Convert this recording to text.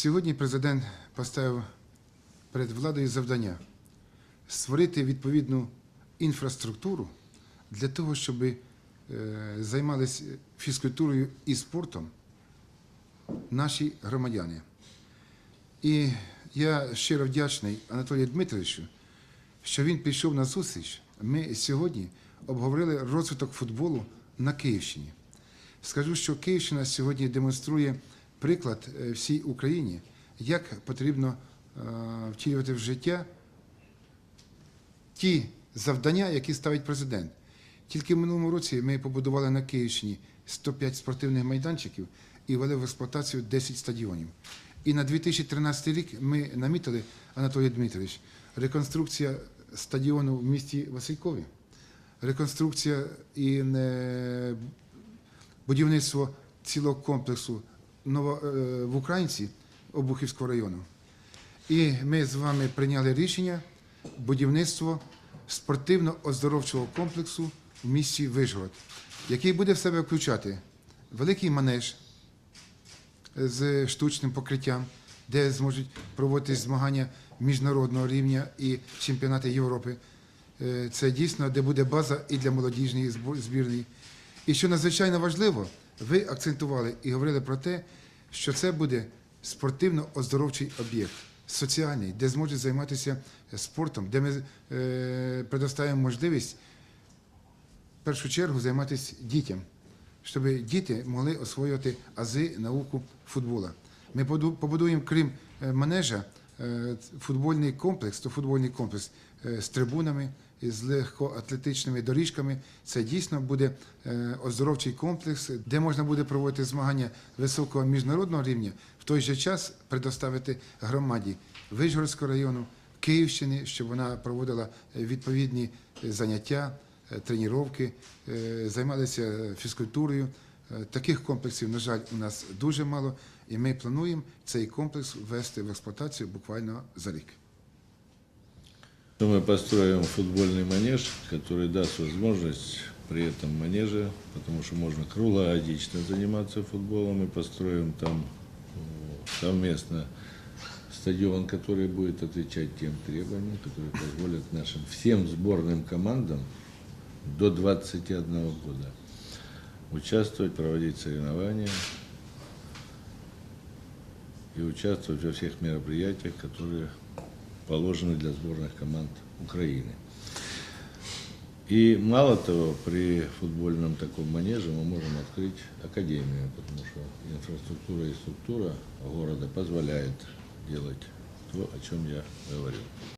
Сьогодні президент поставив перед владою завдання створити відповідну інфраструктуру для того, щоб е, займалися фізкультурою і спортом наші громадяни. І я щиро вдячний Анатолію Дмитровичу, що він пішов на зустріч. Ми сьогодні обговорили розвиток футболу на Київщині. Скажу, що Київщина сьогодні демонструє приклад е, всій Україні, як потрібно е, втілювати в життя ті завдання, які ставить президент. Тільки в минулому році ми побудували на Київщині 105 спортивних майданчиків і ввели в експлуатацію 10 стадіонів. І на 2013 рік ми намітили, Анатолій Дмитрович, реконструкція стадіону в місті Василькові, реконструкція і е, будівництво цілого комплексу в Українці Обухівського району. І ми з вами прийняли рішення будівництво спортивно-оздоровчого комплексу в місті Вишгород, який буде в себе включати великий манеж з штучним покриттям, де зможуть проводитись змагання міжнародного рівня і чемпіонати Європи. Е, Це дійсно, де буде база і для молодіжної збірної. І що надзвичайно важливо, ви акцентували і говорили про те, що це буде спортивно-оздоровчий об'єкт, соціальний, де зможуть займатися спортом, де ми е, предоставимо можливість в першу чергу займатися дітям, щоб діти могли освоювати ази науку футбола. Ми побудуємо, крім е, манежа, футбольний комплекс, то футбольний комплекс е, з трибунами, з легкоатлетичними доріжками. Це дійсно буде е, оздоровчий комплекс, де можна буде проводити змагання високого міжнародного рівня, в той же час предоставити громаді Вишгородського району, Київщини, щоб вона проводила е, відповідні е, заняття, е, тренування, е, займалися фізкультурою. Е, Таких комплексів, на жаль, у нас дуже мало, і ми плануємо цей комплекс ввести в експлуатацію буквально за рік. Мы построим футбольный манеж, который даст возможность при этом манеже, потому что можно круглогодично заниматься футболом, мы построим там э, совместно стадион, который будет отвечать тем требованиям, которые позволят нашим всем сборным командам до 21 года участвовать, проводить соревнования и участвовать во всех мероприятиях, которые положены для сборных команд Украины. И мало того, при футбольном таком манеже мы можем открыть академию, потому что инфраструктура и структура города позволяет делать то, о чем я говорил.